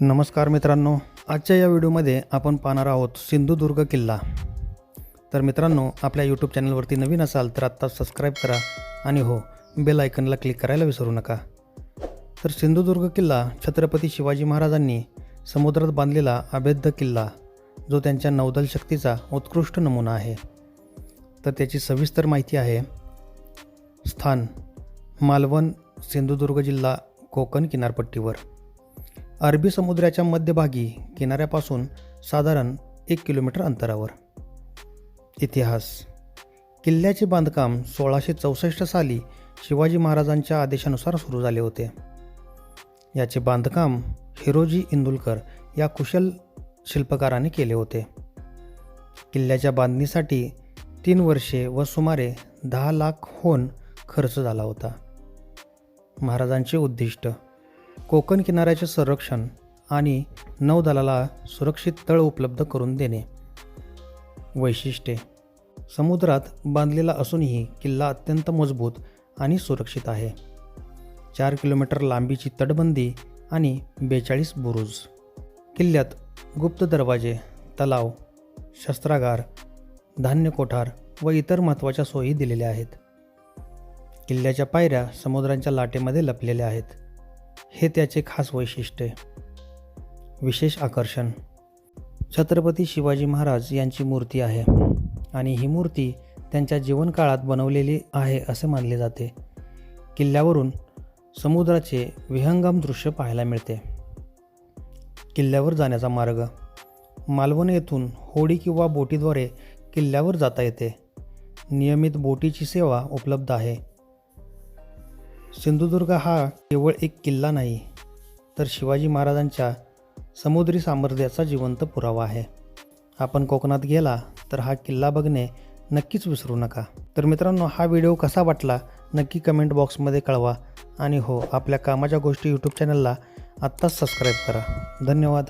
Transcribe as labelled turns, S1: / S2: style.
S1: नमस्कार मित्रांनो आजच्या या व्हिडिओमध्ये आपण पाहणार आहोत सिंधुदुर्ग किल्ला. तर मित्रांनो आपल्या यूट्यूब चॅनलवरती नवीन असाल तर आत्ता सबस्क्राईब करा आणि हो बेल आयकनला क्लिक करायला विसरू नका. तर सिंधुदुर्ग किल्ला छत्रपती शिवाजी महाराजांनी समुद्रात बांधलेला अभेद्य किल्ला जो त्यांच्या नौदल शक्तीचा उत्कृष्ट नमुना आहे. तर त्याची सविस्तर माहिती आहे स्थान मालवण सिंधुदुर्ग जिल्हा कोकण किनारपट्टीवर. अरबी समुद्राच्या मध्यभागी किनाऱ्यापासून साधारण एक किलोमीटर अंतरावर. इतिहास. किल्ल्याचे बांधकाम सोळाशे चौसष्ट साली शिवाजी महाराजांच्या आदेशानुसार सुरू झाले होते. याचे बांधकाम हिरोजी इंदुलकर या कुशल शिल्पकाराने केले होते. किल्ल्याच्या बांधणीसाठी तीन वर्षे व सुमारे दहा लाख होन खर्च झाला होता. महाराजांचे उद्दिष्ट कोकण किनाऱ्याचे संरक्षण आणि नौदलाला सुरक्षित तळ उपलब्ध करून देणे. वैशिष्ट्ये. समुद्रात बांधलेला असूनही किल्ला अत्यंत मजबूत आणि सुरक्षित आहे. चार किलोमीटर लांबीची तटबंदी आणि बेचाळीस बुरुज. किल्ल्यात गुप्त दरवाजे तलाव शस्त्रागार धान्य कोठार व इतर महत्त्वाच्या सोयी दिलेल्या आहेत. किल्ल्याच्या पायऱ्या समुद्रांच्या लाटेमध्ये लपलेल्या आहेत. हे त्याचे खास वैशिष्ट्य विशेष आकर्षण. छत्रपती शिवाजी महाराज यांची मूर्ती आहे आणि ही मूर्ती त्यांच्या जीवनकाळात बनवलेली आहे असे मानले जाते. किल्ल्यावरून समुद्राचे विहंगम दृश्य पाहायला मिळते. किल्ल्यावर जाण्याचा मार्ग. मालवण येथून होडी किंवा बोटीद्वारे किल्ल्यावर जाता येते. नियमित बोटीची सेवा उपलब्ध आहे. सिंधुदुर्ग हा केवळ एक किल्ला नाही तर शिवाजी महाराजांच्या समुद्री सामर्थ्याचा जिवंत पुरावा आहे. आपण कोकणात गेला तर हा किल्ला बघणे नक्कीच विसरू नका. तर मित्रांनो हा व्हिडिओ कसा वाटला नक्की कमेंट बॉक्समध्ये कळवा. आणि हो आपल्या कामाच्या गोष्टी यूट्यूब चॅनलला आत्ताच सबस्क्राईब करा. धन्यवाद.